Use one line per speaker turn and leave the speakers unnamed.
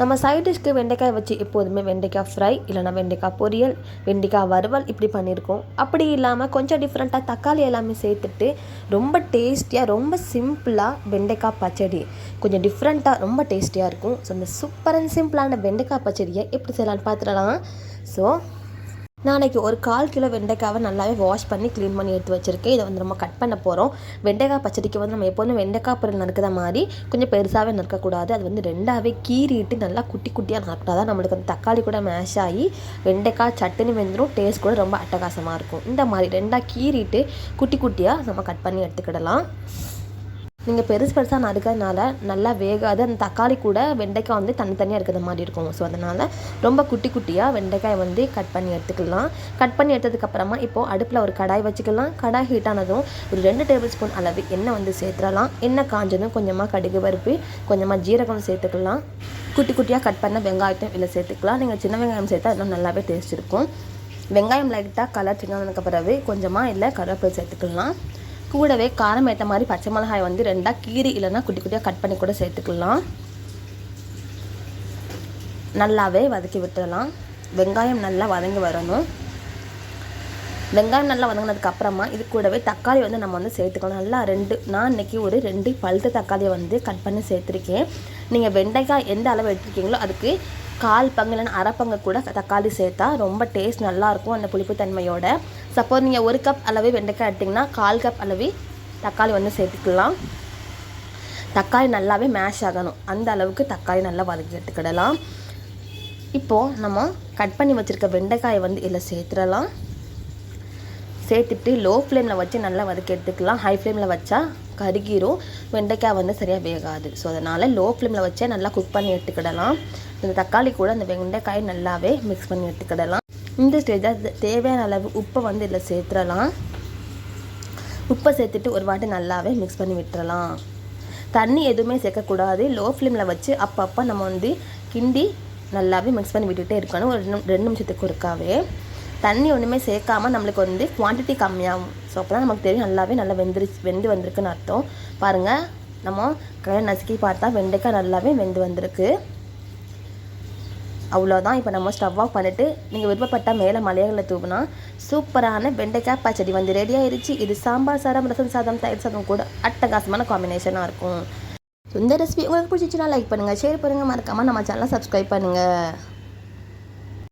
நம்ம சைட் டிஷ்க்கு வெண்டைக்காய் வச்சு எப்போதுமே வெண்டைக்காய் ஃப்ரை இல்லைனா வெண்டைக்காய் பொரியல் வெண்டைக்காய் வறுவல் இப்படி பண்ணியிருக்கோம். அப்படி இல்லாமல் கொஞ்சம் டிஃப்ரெண்ட்டாக தக்காளி எல்லாமே சேர்த்துட்டு ரொம்ப டேஸ்டியாக ரொம்ப சிம்பிளாக வெண்டைக்காய் பச்சடி. கொஞ்சம் டிஃப்ரெண்ட்டாக ரொம்ப டேஸ்டியாக இருக்கும். ஸோ அந்த சூப்பர் அண்ட் சிம்பிளான வெண்டைக்காய் பச்சடியை எப்படி செய்யலாம்னு பார்த்துடலாம். ஸோ நாளைக்கு ஒரு கால் கிலோ வெண்டைக்காவை நல்லாவே வாஷ் பண்ணி க்ளீன் பண்ணி எடுத்து வச்சுருக்கேன். இதை வந்து நம்ம கட் பண்ண போகிறோம் வெண்டைக்காய் பச்சடிக்கு வந்து நம்ம எப்போதும் வெண்டைக்காய் பொருள் நறுக்கிற மாதிரி கொஞ்சம் பெருசாகவே நறுக்கக்கூடாது. அது வந்து ரெண்டாவே கீறிட்டு நல்லா குட்டி குட்டியாக நறுக்கிட்டா தான் நம்மளுக்கு அந்த தக்காளி கூட மேஷ் ஆகி வெண்டைக்காய் சட்டுன்னு வெந்துடும் டேஸ்ட் கூட ரொம்ப அட்டகாசமாக இருக்கும். இந்த மாதிரி ரெண்டாக கீறிட்டு குட்டி குட்டியாக நம்ம கட் பண்ணி எடுத்துக்கிடலாம். நீங்கள் பெருசு பெருசாக நறுக்கிறதுனால நல்லா வேகாது அந்த தக்காளி கூட வெண்டைக்காய் வந்து தனித்தனியாக இருக்கிற மாதிரி இருக்கும். ஸோ அதனால் ரொம்ப குட்டி குட்டியாக வெண்டைக்காய் வந்து கட் பண்ணி எடுத்துக்கலாம். கட் பண்ணி எடுத்ததுக்கப்புறமா இப்போது அடுப்பில் ஒரு கடாய் வச்சுக்கலாம். கடாய் ஹீட் ஆனதும் ஒரு ரெண்டு டேபிள் ஸ்பூன் அளவு எண்ணெய் வந்து சேர்த்துடலாம். எண்ணெய் காஞ்சதும் கொஞ்சமாக கடுகு பருப்பு கொஞ்சமாக ஜீரகம் சேர்த்துக்கலாம். குட்டி குட்டியாக கட் பண்ண வெங்காயத்தையும் இதில் சேர்த்துக்கலாம். நீங்கள் சின்ன வெங்காயம் சேர்த்தா இன்னும் நல்லாவே டேஸ்ட் இருக்கும். வெங்காயம் லைட்டாக கலர் சின்னதுக்கு பிறகு கொஞ்சமாக இல்லை கருவேப்பிலை சேர்த்துக்கலாம். கூடவே காரம் ஏற்ற மாதிரி பச்சை மிளகாய் வந்து ரெண்டாக கீரி இல்லைன்னா குட்டி குட்டியாக கட் பண்ணி கூட சேர்த்துக்கலாம். நல்லாவே வதக்கி விட்டுடலாம். வெங்காயம் நல்லா வதங்கி வரணும். வெங்காயம் நல்லா வதங்கினதுக்கு அப்புறமா இது கூடவே தக்காளி வந்து நம்ம வந்து சேர்த்துக்கணும் நல்லா ரெண்டு நான் இன்றைக்கி ஒரு ரெண்டு பழுத்த தக்காளியை வந்து கட் பண்ணி சேர்த்துருக்கேன். நீங்கள் வெண்டைக்காய் எந்த அளவு எடுத்துருக்கீங்களோ அதுக்கு கால் பங்கு இல்லைன்னா அரை பங்கு கூட தக்காளி சேர்த்தா ரொம்ப டேஸ்ட் நல்லாயிருக்கும் அந்த புளிப்பு தன்மையோட சப்போஸ் நீங்கள் ஒரு கப் அளவு வெண்டைக்காய் எடுத்திங்கன்னா கால் கப் அளவு தக்காளி வந்து சேர்த்துக்கலாம். தக்காளி நல்லாவே மேஷ் ஆகணும். அந்த அளவுக்கு தக்காளி நல்லா வதக்கி எடுத்துக்கிடலாம். இப்போது நம்ம கட் பண்ணி வச்சுருக்க வெண்டைக்காயை வந்து இதில் சேர்த்துடலாம். சேர்த்துட்டு லோ ஃப்ளேமில் வச்சு நல்லா வதக்கி எடுத்துக்கலாம். ஹை ஃப்ளேமில் வச்சா கருகிரும். வெண்டைக்காய் வந்து சரியாக வேகாது. ஸோ அதனால் லோ ஃப்ளேமில் வச்சே நல்லா குக் பண்ணி எடுத்துக்கிடலாம். இந்த தக்காளி கூட அந்த வெண்டைக்காய் நல்லாவே மிக்ஸ் பண்ணி எடுத்துக்கிடலாம். இந்த ஸ்டேஜில் தேவையான அளவு உப்பை வந்து இதில் சேர்த்துடலாம். உப்பை சேர்த்துட்டு ஒரு வாட்டி நல்லாவே மிக்ஸ் பண்ணி விட்டுறலாம். தண்ணி எதுவுமே சேர்க்கக்கூடாது. லோ ஃப்ளேமில் வச்சு அப்பப்போ நம்ம வந்து கிண்டி நல்லாவே மிக்ஸ் பண்ணி விட்டுகிட்டே இருக்கணும். ஒரு ரெண்டு ரெண்டு நிமிஷத்துக்கு ஒருக்காவே. தண்ணி ஒன்றுமே சேர்க்காம நம்மளுக்கு வந்து குவான்டிட்டி கம்மியாகும். ஸோ அப்போ தான் நமக்கு தெரியும் நல்லாவே நல்லா வெந்துருச்சு வெந்து வந்திருக்குன்னு அர்த்தம். பாருங்கள் நம்ம கையை நசுக்கி பார்த்தா வெண்டைக்காய் நல்லாவே வெந்து வந்திருக்கு. அவ்வளோதான் இப்போ நம்ம ஸ்டவ் ஆஃப் பண்ணிவிட்டு நீங்கள் விருப்பப்பட்ட மேலே மலையங்களை தூவினா சூப்பரான வெண்டைக்காய் பச்சடி வந்து ரெடி ஆயிடுச்சு இது சாம்பார் சாதம் ரசம் சாதம் தயிர் சாதம் கூட அட்டகாசமான காம்பினேஷனாக இருக்கும். இந்த ரெசிபி உங்களுக்கு பிடிச்சிச்சுன்னா லைக் பண்ணுங்கள் ஷேர் பண்ணுங்கள் மறக்காமல் நம்ம சேனலை சப்ஸ்கிரைப் பண்ணுங்கள்